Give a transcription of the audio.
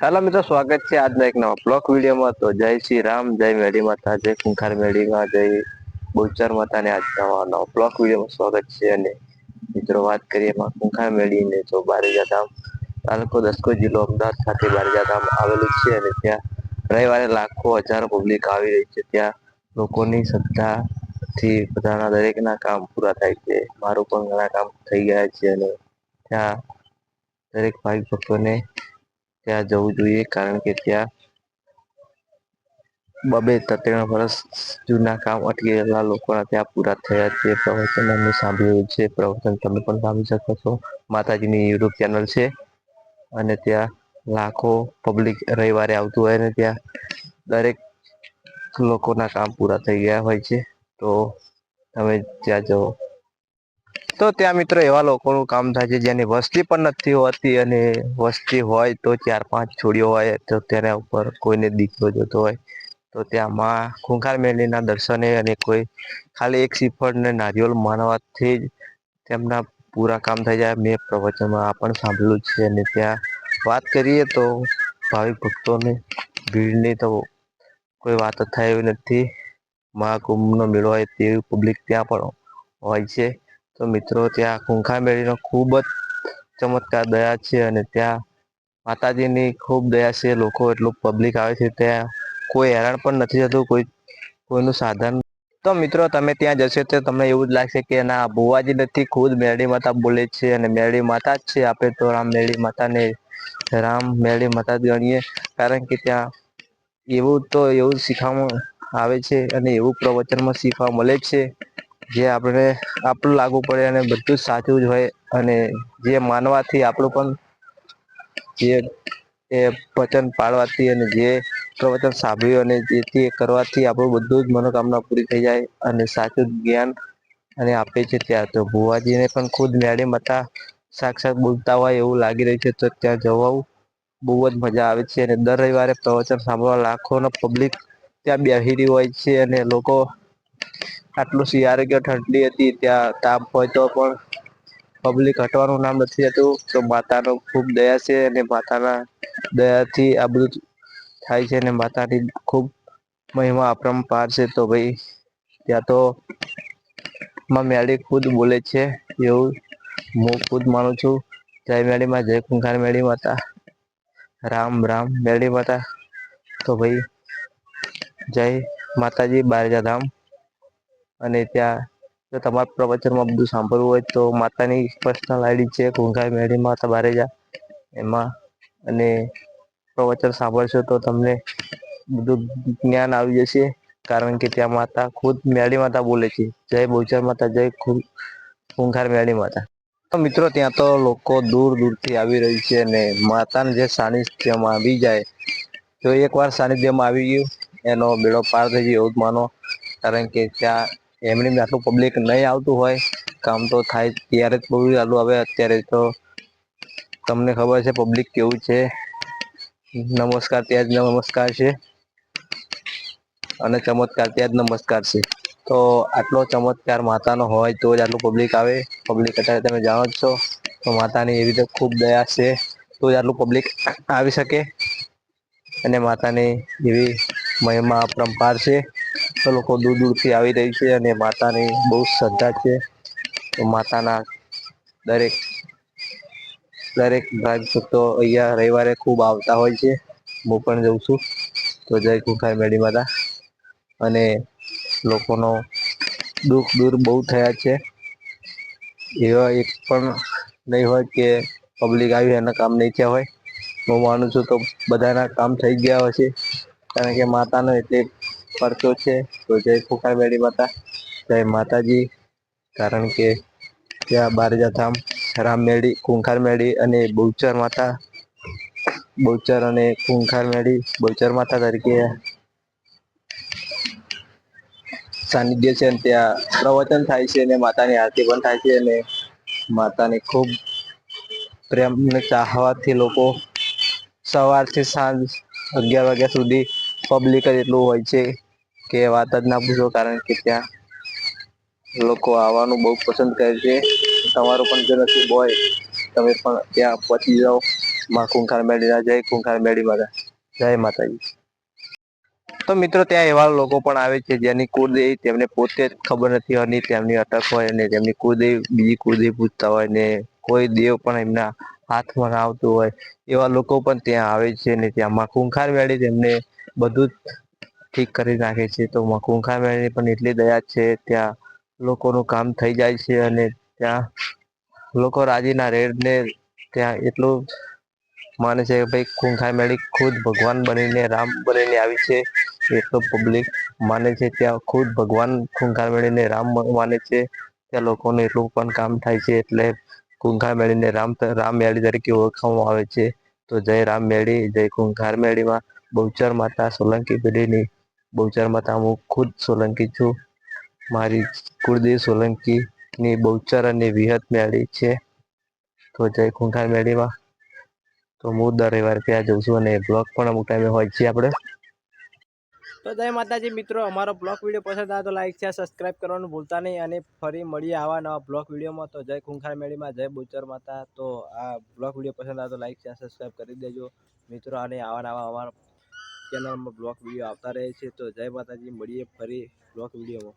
હાલો મિત્રો, સ્વાગત છે આજના એક નવા બ્લોક વિડીયોમાં. તો જય શ્રી રામ, જય મેળી માતા, જય કુંખાર મેળીમાં, જય બોચર આજ નવા આજ બ્લોક વિડીયોમાં સ્વાગત છે. અને મિત્રો, વાત કરીએ એમાં કુંખાર મેળીને. તો બારે જતા તાલુકો દસકો જિલ્લો અમદાવાદ ખાતે બારજાગામ આવેલું છે. અને ત્યાં રવિવારે લાખો, હજારો પબ્લિક આવી રહી છે. ત્યાં લોકોની શ્રદ્ધાથી બધાના દરેકના કામ પૂરા થાય છે. મારું પણ ઘણા કામ થઈ ગયા છે. અને ત્યાં દરેક ભાઈ ભક્તોને ત્યાં જવું જોઈએ કારણ કે ત્યાં બબે ત્રણ વર્ષ જૂના કામ અટકી રહેલા લોકોના ત્યાં પૂરા થયા છે. પ્રવચન સાંભળ્યું છે. પ્રવચન તમે પણ સાંભળી શકો છો. માતાજીની યુટ્યુબ ચેનલ છે અને ત્યાં લાખો પબ્લિક રવિવારે આવતું હોય ને ત્યાં દરેક લોકોના કામ પૂરા થઈ ગયા હોય છે. તો તમે ત્યાં જઓ તો ત્યાં મિત્રો એવા લોકોનું કામ થાય છે જેની વસ્તી પણ નથી હોતી અને વસ્તી હોય તો ચાર પાંચ છોડીઓ હોય તો તેના ઉપર કોઈને દીકરો જોતો હોય તો ત્યાંમાં ખૂંખાર મેલીના દર્શને અને કોઈ ખાલી એક શ્રીફળને નારિયોલ માનવાથી જ તેમના પૂરા કામ થઈ જાય. મેં પ્રવચનમાં આ પણ સાંભળ્યું છે અને ત્યાં વાત કરીએ તો ભાવિક ભક્તોને ભીડની તો કોઈ વાત થાય એવી નથી. મહાકુંભનો મેળો હોય તેવી પબ્લિક ત્યાં પણ હોય છે. તો મિત્રો, ત્યાં ખૂંખા મેળીનો ખૂબ જ ચમત્કાર દયા છે અને ત્યાં માતાજીની ખૂબ દયા છે. લોકો એટલું પબ્લિક આવે છે. ત્યાં કોઈ હેરાન પણ નથી થતું. કોઈ, કોઈનું સાધન તો મિત્રો, તમે ત્યાં જશો તો તમને એવું જ લાગશે કે ના, ભુવાજી નથી, ખુદ મેરડી માતા બોલે છે અને મેરડી માતા જ છે. આપે તો રામ મેરડી માતાને રામ મેળી માતા જ ગણીએ. કારણ કે ત્યાં એવું તો એવું શીખવામાં આવે છે અને એવું પ્રવચનમાં શીખવા મળે છે. જે આપણે આપણું લાગુ પડે અને બધું સાચું જ હોય અને જે માનવાથી આપણું પણ જે એ વચન પાળવાથી અને જે પ્રવચન સાંભળ્યું અને જેથી એ કરવાથી આપણું બધું જ મનોકામના પૂરી થઈ જાય અને સાચું જ્ઞાન અને આપે છે ત્યાં. તો ભુવાજીને પણ ખુદ મેળી મતા સાક્ષાત બોલતા હોય એવું લાગી રહ્યું છે તો ત્યાં જવા બહુ જ મજા આવે છે અને દર રવિવારે પ્રવચન સાંભળવા લાખોનો પબ્લિક ત્યાં બેહિરી હોય છે અને લોકો આટલું શિયાળે કે ઠંડી હતી, ત્યાં તાપ હોય તો પણ પબ્લિક હટવાનું નામ નથી હતું તો માતાનો ખૂબ દયા છે અને માતાના દયાથી આ બધું થાય છે અને માતાની ખૂબ મહિમા અપરમ પાર છે. તો ભાઈ, ત્યાં તો મેળી ખુદ બોલે છે એવું હું ખુદ માનું છું. જય મેળીમાં, જય કુંકાર મેળી માતા. રામ રામ મેળી માતા. તો ભાઈ, જય માતાજી બારજાધામ અને ત્યાં જો તમારા પ્રવચનમાં બધું સાંભળવું હોય તો માતાની પર્સનલ આઈડી છે, ઘૂંઘાઈ મેળી માતા બારે જા, એમાં અને પ્રવચન સાંભળશો તો તમને બધું જ્ઞાન આવી જશે, કારણ કે ત્યાં માતા ખુદ મેળી માતા બોલે છે. જય બહુચર માતા, જય ખૂંખાર મેળી માતા. તો મિત્રો, ત્યાં તો લોકો દૂર દૂરથી આવી રહી છે અને માતાને જે સાનિધ્યમાં આવી જાય તો એકવાર સાનિધ્યમાં આવી ગયું, એનો બેડો પાર થઈ ગયો એવું માનો. કારણ કે ત્યાં એમની આટલું પબ્લિક નહીં આવતું હોય, કામ તો થાય ત્યારે જ બહુ ચાલુ આવે. અત્યારે તો તમને ખબર છે પબ્લિક કેવું છે. નમસ્કાર, ત્યાં જ નમસ્કાર છે. અને ચમત્કાર, ત્યાં જ નમસ્કાર છે. તો આટલો ચમત્કાર માતાનો હોય તો જ આટલું પબ્લિક આવે. પબ્લિક અત્યારે તમે જાણો જ છો. તો માતાની એવી રીતે ખૂબ દયા છે તો જ આટલું પબ્લિક આવી શકે. અને માતાની એવી મહિમા અપરંપાર છે. લોકો દૂર દૂરથી આવી રહી છે અને માતાની બહુ શ્રદ્ધા છે. માતાના દરેક દરેક ભાગ ભક્તો અહીંયા રવિવારે ખૂબ આવતા હોય છે. હું પણ જઉં છું. તો જય કુખાર મેળી માતા. અને લોકોનો દુઃખ દૂર બહુ થયા છે. એવા એક પણ નહીં હોય કે પબ્લિક આવી એના કામ નહીં થયા હોય. હું માનું છું તો બધાના કામ થઈ ગયા હશે. કારણ કે માતાનો એટલે પરચો છે. તો જય કુખાર મેળી માતા, જય માતાજી. કારણ કે ત્યાં બારજાધામ રામમેળી કુંખાર મેળી અને બહુચર માતા, બહુચર અને ખૂંખાર મેળી બહુચર માતા તરીકે સાનિધ્ય છે અને ત્યાં પ્રવચન થાય છે અને માતાની આરતી પણ થાય છે અને માતાની પ્રેમ અને ચાહવાથી લોકો સવારથી સાંજ અગિયાર વાગ્યા સુધી પબ્લિક જ એટલું હોય છે. કે વાત જ ના પૂછો, કારણ કે ત્યાં લોકો આવવાનું બહુ પસંદ કરે છે. તમારું પણ જો નસીબ હોય, તમે પણ ત્યાં પહોંચી જાવમાં કુંખાર મેળીના જય કુંખાર મેળી માતા, જય માતાજી. તો મિત્રો, ત્યાં એવા લોકો પણ આવે છે, જેની કુળદેવી તેમને પોતે જ ખબર નથી હોતી, તેમની અટક હોય અને તેમની કુળદેવી બીજી કુળદેવી પૂછતા હોય ને કોઈ દેવ પણ એમના હાથમાં આવતું હોય, એવા લોકો પણ ત્યાં આવે છે ને ત્યાંમાં ખૂંખાર વેળી તેમને બધું ઠીક કરી નાખે છે. તો મકુંખા મેળની પણ એટલી દયા છે, ત્યાં લોકોનું કામ થઈ જાય છે અને ત્યાં લોકો રાજીના રેડને ત્યાં એટલું માને છે કે ભાઈ કુંખા મેળી ખુદ ભગવાન બનીને, રામ બનીને આવી છે. એટલો પબ્લિક માને છે, ત્યાં ખુદ ભગવાન કુંખા મેળીને રામ માને છે. ત્યાં લોકોનું એટલું પણ કામ થાય છે, એટલે કુંખા મેળીને રામ રામ મેળી તરીકે ઓળખવામાં આવે છે. તો જય રામ મેળી, જય કુંખાર મેળીમાં બહુચર માતા સોલંકી પેઢીની બહુચર માતા હું ખુદ સોલંકી છું. મારી કુળદેવ સોલંકી ની બહુચર અને વિહત મેળી છે. તો જય ખૂંખાર મેળીમાં. તો હું દર રવિવારે ત્યાં જઉં છું અને બ્લોગ પણ અમુક ટાઈમે હોય છે આપણે. તો જય માતાજી મિત્રો, અમારો બ્લોગ વીડિયો પસંદ આવે તો લાઈક છે સબસ્ક્રાઈબ કરવાનું ભૂલતા નહીં અને ફરી મળીએ આવા નવા બ્લોગ વિડીયોમાં. તો જય કુંખાર મેળીમાં, જય બુચર માતા. તો આ બ્લોગ વીડિયો પસંદ આવે તો લાઈક છે સબસ્ક્રાઈબ કરી દેજો મિત્રો અને આવા નવા અમારા ચેનલમાં બ્લોક વીડિયો આવતા રહે છે. તો જય માતાજી મળીએ ફરી બ્લોક વિડીયોમાં